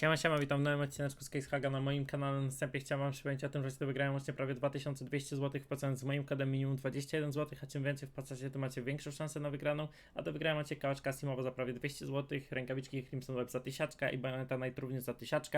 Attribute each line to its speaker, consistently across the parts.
Speaker 1: Siema, siema, witam w nowym odcineczku z Casehaga na moim kanale. Na wstępie chciałem wam przypomnieć o tym, że wygrałem łącznie prawie 2200 zł wpłacając z moim kodem minimum 21 zł, a czym więcej wpłacacie, tym macie większą szansę na wygraną, a do wygrania macie kałaczka Simowa za prawie 200 zł, rękawiczki Crimson Web za 1000 i Bayonetta Night również za 1000,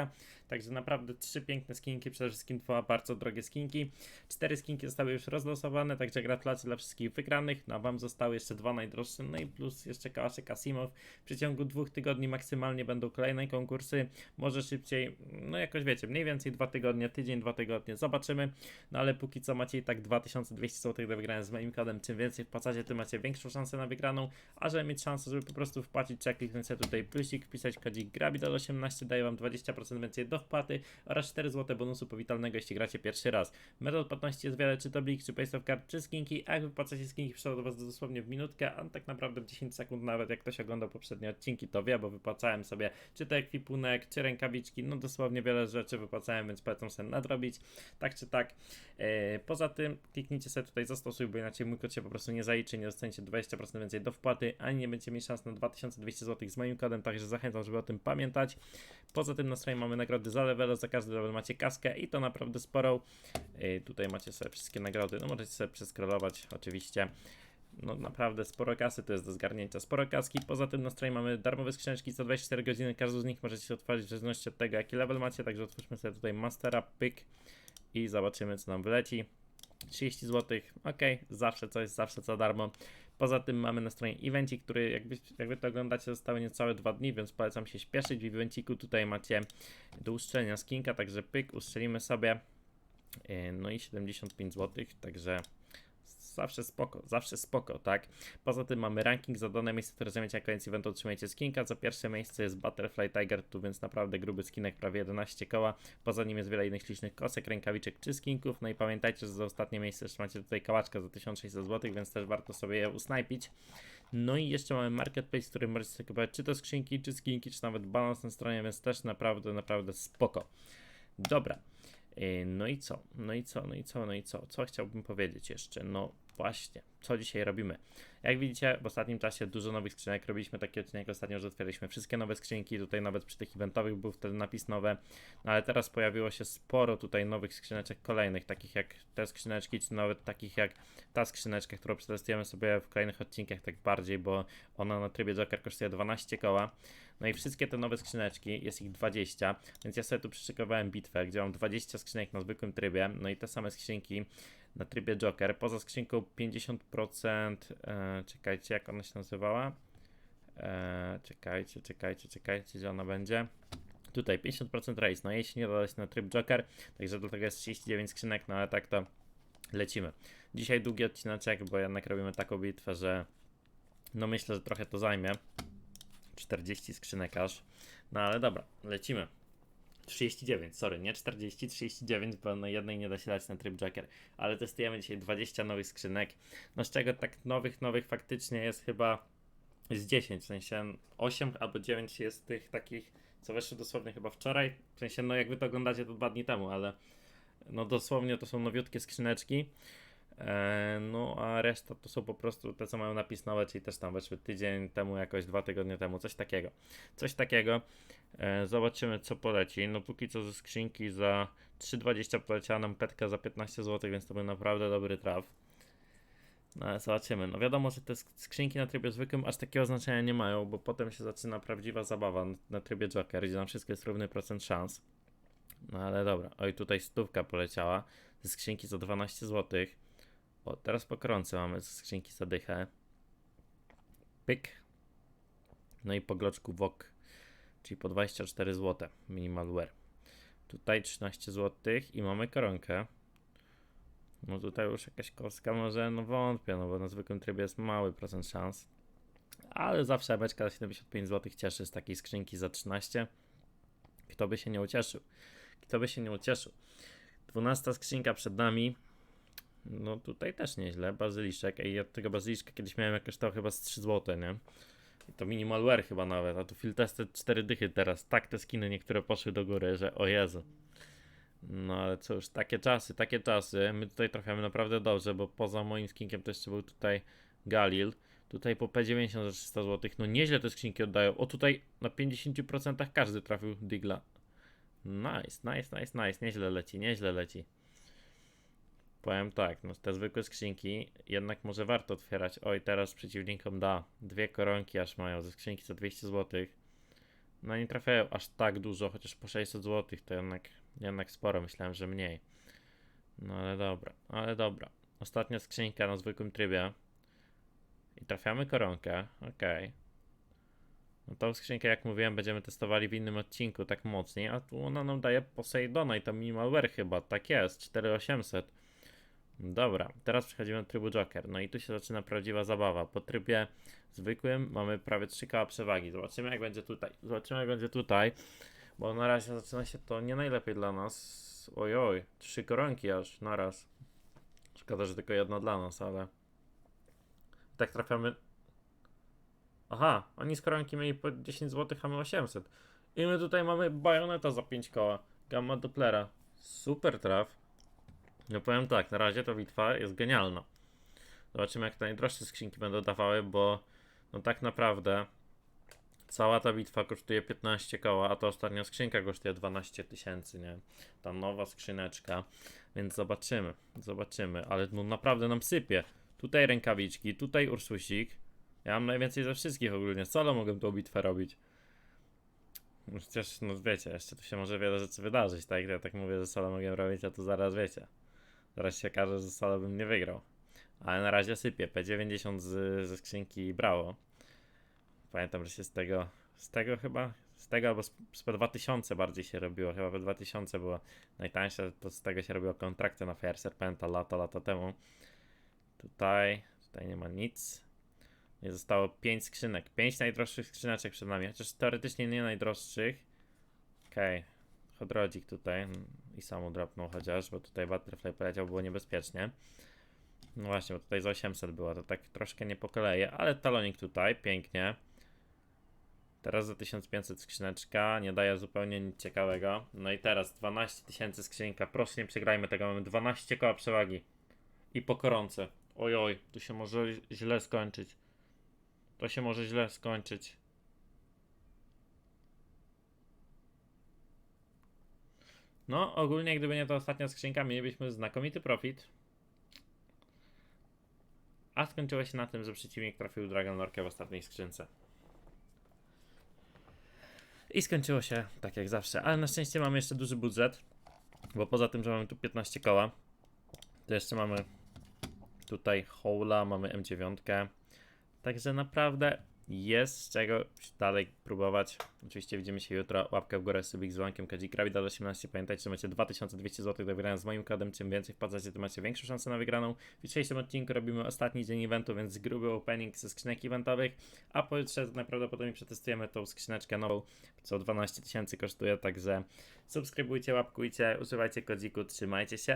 Speaker 1: także naprawdę trzy piękne skinki, przede wszystkim dwa bardzo drogie skinki. Cztery skinki zostały już rozlosowane, także gratulacje dla wszystkich wygranych, no a wam zostały jeszcze dwa najdroższe, no i plus jeszcze kałaczek Asimow. W przeciągu dwóch tygodni maksymalnie będą kolejne konkursy, może szybciej, no jakoś wiecie, mniej więcej dwa tygodnie, tydzień, dwa tygodnie, zobaczymy. No ale póki co macie i tak 2200 zł do wygrania z moim kodem. Czym więcej wpłacacie, tym macie większą szansę na wygraną. A żeby mieć szansę, żeby po prostu wpłacić, trzeba kliknąć sobie tutaj plusik, wpisać kodzik GRABIDAL18, daje wam 20% więcej do wpłaty oraz 4 zł bonusu powitalnego, jeśli gracie pierwszy raz. Metod płatności jest wiele, czy to blik, czy paste of card, czy skinki, a jak wypłacacie skinki, przyszło do was dosłownie w minutkę, a tak naprawdę w 10 sekund nawet, jak ktoś oglądał poprzednie odcinki, to wie, bo wypłacałem sobie czy to ekwipunek, czy rękawiczki, no dosłownie wiele rzeczy wypłacałem, więc polecam sobie nadrobić, tak czy tak. E, poza tym kliknijcie sobie tutaj zastosuj, bo inaczej mój kod się po prostu nie zaliczy, nie dostaniecie 20% więcej do wpłaty, ani nie będziecie mieli szans na 2200 zł z moim kodem, także zachęcam, żeby o tym pamiętać. Poza tym na stronie mamy nagrody za level, za każdy level macie kaskę i to naprawdę sporą. E, tutaj macie sobie wszystkie nagrody, no możecie sobie przeskrolować oczywiście no naprawdę sporo kasy to jest do zgarnięcia, sporo kaski. Poza tym na stronie mamy darmowe skrzyneczki co 24 godziny, każdą z nich możecie otworzyć w zależności od tego jaki level macie, także otwórzmy sobie tutaj Mastera, pyk i zobaczymy co nam wyleci. 30 zł, ok, zawsze coś, zawsze za darmo. Poza tym mamy na stronie evencik, który jakby, jakby to oglądacie zostały niecałe dwa dni, więc polecam się śpieszyć. W evenciku tutaj macie do uszczelenia skinka, także pyk, uszczelimy sobie. Yy, No i 75 zł, także zawsze spoko, zawsze spoko, tak? Poza tym mamy ranking za dane miejsce, które zajmiecie na koniec eventu otrzymajcie skinka. Za pierwsze miejsce jest Butterfly Tiger, tu więc naprawdę gruby skinek, prawie 11 koła. Poza nim jest wiele innych ślicznych kosek, rękawiczek czy skinków. No i pamiętajcie, że za ostatnie miejsce jeszcze macie tutaj kałaczka za 1600 zł, więc też warto sobie je usnajpić. No i jeszcze mamy marketplace, w którym możecie kupować czy to skrzynki, czy skinki, czy nawet balans na stronie, więc też naprawdę, naprawdę spoko. Dobra. Yy, No i co? No i co? No i co? No i co? Co chciałbym powiedzieć jeszcze? No właśnie, co dzisiaj robimy? Jak widzicie, w ostatnim czasie dużo nowych skrzynek. Robiliśmy taki odcinek ostatnio, że otwieraliśmy wszystkie nowe skrzynki. Tutaj nawet przy tych eventowych był wtedy napis nowe. No ale teraz pojawiło się sporo tutaj nowych skrzyneczek kolejnych, takich jak te skrzyneczki, czy nawet takich jak ta skrzyneczka, którą przetestujemy sobie w kolejnych odcinkach tak bardziej, bo ona na trybie Joker kosztuje 12 koła. No i wszystkie te nowe skrzyneczki, jest ich 20, więc ja sobie tu przyszykowałem bitwę, gdzie mam 20 skrzynek na zwykłym trybie, no i te same skrzynki na trybie Joker. Poza skrzynką 50%, e, czekajcie, jak ona się nazywała? E, czekajcie, czekajcie, czekajcie, gdzie ona będzie. Tutaj 50% race, no jej się nie da dać na tryb Joker, także dlatego jest 39 skrzynek, no ale tak to lecimy. Dzisiaj długi odcineczek, bo jednak robimy taką bitwę, że no myślę, że trochę to zajmie. 40 skrzynek aż. No ale dobra, lecimy. 39, sorry, nie 40, 39, bo na jednej nie da się dać na tryb Joker, ale testujemy dzisiaj 20 nowych skrzynek, no z czego tak nowych, nowych faktycznie jest chyba z 10, w sensie 8 albo 9 jest tych takich, co weszły dosłownie chyba wczoraj, w sensie no jak wy to oglądacie to dwa dni temu, ale no dosłownie to są nowiutkie skrzyneczki, No, a reszta to są po prostu te, co mają napis nowe, czyli też tam weszły tydzień temu, jakoś dwa tygodnie temu, coś takiego. Coś takiego. E, Zobaczymy, co poleci. No, póki co ze skrzynki za 3,20 poleciała nam petka za 15 zł, więc to był naprawdę dobry traf. No, ale zobaczymy. No, wiadomo, że te sk- skrzynki na trybie zwykłym aż takiego znaczenia nie mają, bo potem się zaczyna prawdziwa zabawa na, trybie Joker, gdzie na wszystko jest równy procent szans. No, ale dobra. Oj, tutaj stówka poleciała ze skrzynki za 12 zł. O, teraz po mamy ze skrzynki za dychę. Pyk. No i po gloczku WOK, czyli po 24 zł minimal wear. Tutaj 13 zł i mamy koronkę. No tutaj już jakaś kostka może, no wątpię, no bo na zwykłym trybie jest mały procent szans. Ale zawsze beczka za 75 zł cieszy z takiej skrzynki za 13. Kto by się nie ucieszył? Kto by się nie ucieszył? 12 skrzynka przed nami. No tutaj też nieźle, bazyliszek. Ej, ja tego bazyliszka kiedyś miałem jakoś to chyba z 3 zł, nie? I to minimal wear chyba nawet, a tu field tested 4 dychy teraz. Tak te skiny niektóre poszły do góry, że o Jezu. No ale cóż, takie czasy, takie czasy. My tutaj trafiamy naprawdę dobrze, bo poza moim skinkiem to jeszcze był tutaj Galil. Tutaj po P90 za 300 zł. No nieźle te skrzynki oddają. O tutaj na 50% każdy trafił Digla. Nice, nice, nice, nice. Nieźle leci, nieźle leci. Powiem tak, no te zwykłe skrzynki jednak może warto otwierać. Oj, teraz przeciwnikom da. Dwie koronki aż mają ze skrzynki za 200 zł. No nie trafiają aż tak dużo, chociaż po 600 zł to jednak, jednak sporo. Myślałem, że mniej. No ale dobra, ale dobra. Ostatnia skrzynka na zwykłym trybie. I trafiamy koronkę. Okej. No tą skrzynkę, jak mówiłem, będziemy testowali w innym odcinku, tak mocniej, a tu ona nam daje Poseidona i to minimalware chyba, tak jest, 4800. Dobra, teraz przechodzimy do trybu Joker, no i tu się zaczyna prawdziwa zabawa. Po trybie zwykłym mamy prawie 3 koła przewagi, zobaczymy jak będzie tutaj, zobaczymy jak będzie tutaj, bo na razie zaczyna się to nie najlepiej dla nas. Ojoj, trzy koronki aż naraz. Szkoda, że tylko jedna dla nas, ale... Tak trafiamy Aha, oni z koronki mieli po 10 zł, a my 800. I my tutaj mamy bajoneta za 5 koła. Gamma Dopplera. Super traf. No powiem tak, na razie to bitwa jest genialna. Zobaczymy jak te najdroższe skrzynki będą dawały, bo no tak naprawdę cała ta bitwa kosztuje 15 koła, a ta ostatnia skrzynka kosztuje 12 tysięcy, nie? Ta nowa skrzyneczka. Więc zobaczymy, zobaczymy. Ale no naprawdę nam sypie. Tutaj rękawiczki, tutaj Ursusik. Ja mam najwięcej ze wszystkich ogólnie. Solo mogę tą bitwę robić. Przecież, no wiecie, jeszcze tu się może wiele rzeczy wydarzyć, tak? Ja tak mówię, że solo mogę robić, a to zaraz wiecie. Zaraz się okaże, że solo bym nie wygrał. Ale na razie sypię. P90 z, ze skrzynki brało. Pamiętam, że się z tego, z tego chyba, z tego albo z, z P2000 bardziej się robiło. Chyba P2000 było najtańsze, to z tego się robiło kontrakty na Fire Serpenta lata, lata temu. Tutaj, tutaj nie ma nic. Nie zostało 5 skrzynek. 5 najdroższych skrzyneczek przed nami, chociaż teoretycznie nie najdroższych. Okej, okay. Hodrodzik tutaj i samo dropnął chociaż, bo tutaj Butterfly poleciał, było niebezpiecznie. No właśnie, bo tutaj z 800 było, to tak troszkę nie po kolei, ale talonik tutaj, pięknie. Teraz za 1500 skrzyneczka, nie daje zupełnie nic ciekawego. No i teraz 12 tysięcy skrzynka, proszę nie przegrajmy tego, mamy 12 koła przewagi. I po koronce. Oj, oj, tu się może źle skończyć. To się może źle skończyć. No, ogólnie gdyby nie ta ostatnia skrzynka, mielibyśmy znakomity profit. A skończyło się na tym, że przeciwnik trafił Dragon Lorkę w ostatniej skrzynce. I skończyło się tak jak zawsze, ale na szczęście mamy jeszcze duży budżet, bo poza tym, że mamy tu 15 koła, to jeszcze mamy tutaj Howla, mamy M9. Także naprawdę jest z czego dalej próbować. Oczywiście widzimy się jutro. Łapkę w górę, subik z dzwonkiem, kadzik, Krawida 18. Pamiętajcie, że macie 2200 zł do wygrania z moim kodem. Czym więcej wpłacacie, tym macie większą szansę na wygraną. W jutrzejszym odcinku robimy ostatni dzień eventu, więc gruby opening ze skrzynek eventowych. A pojutrze najprawdopodobniej przetestujemy tą skrzyneczkę nową, co 12 tysięcy kosztuje. Także subskrybujcie, łapkujcie, używajcie kodziku, trzymajcie się.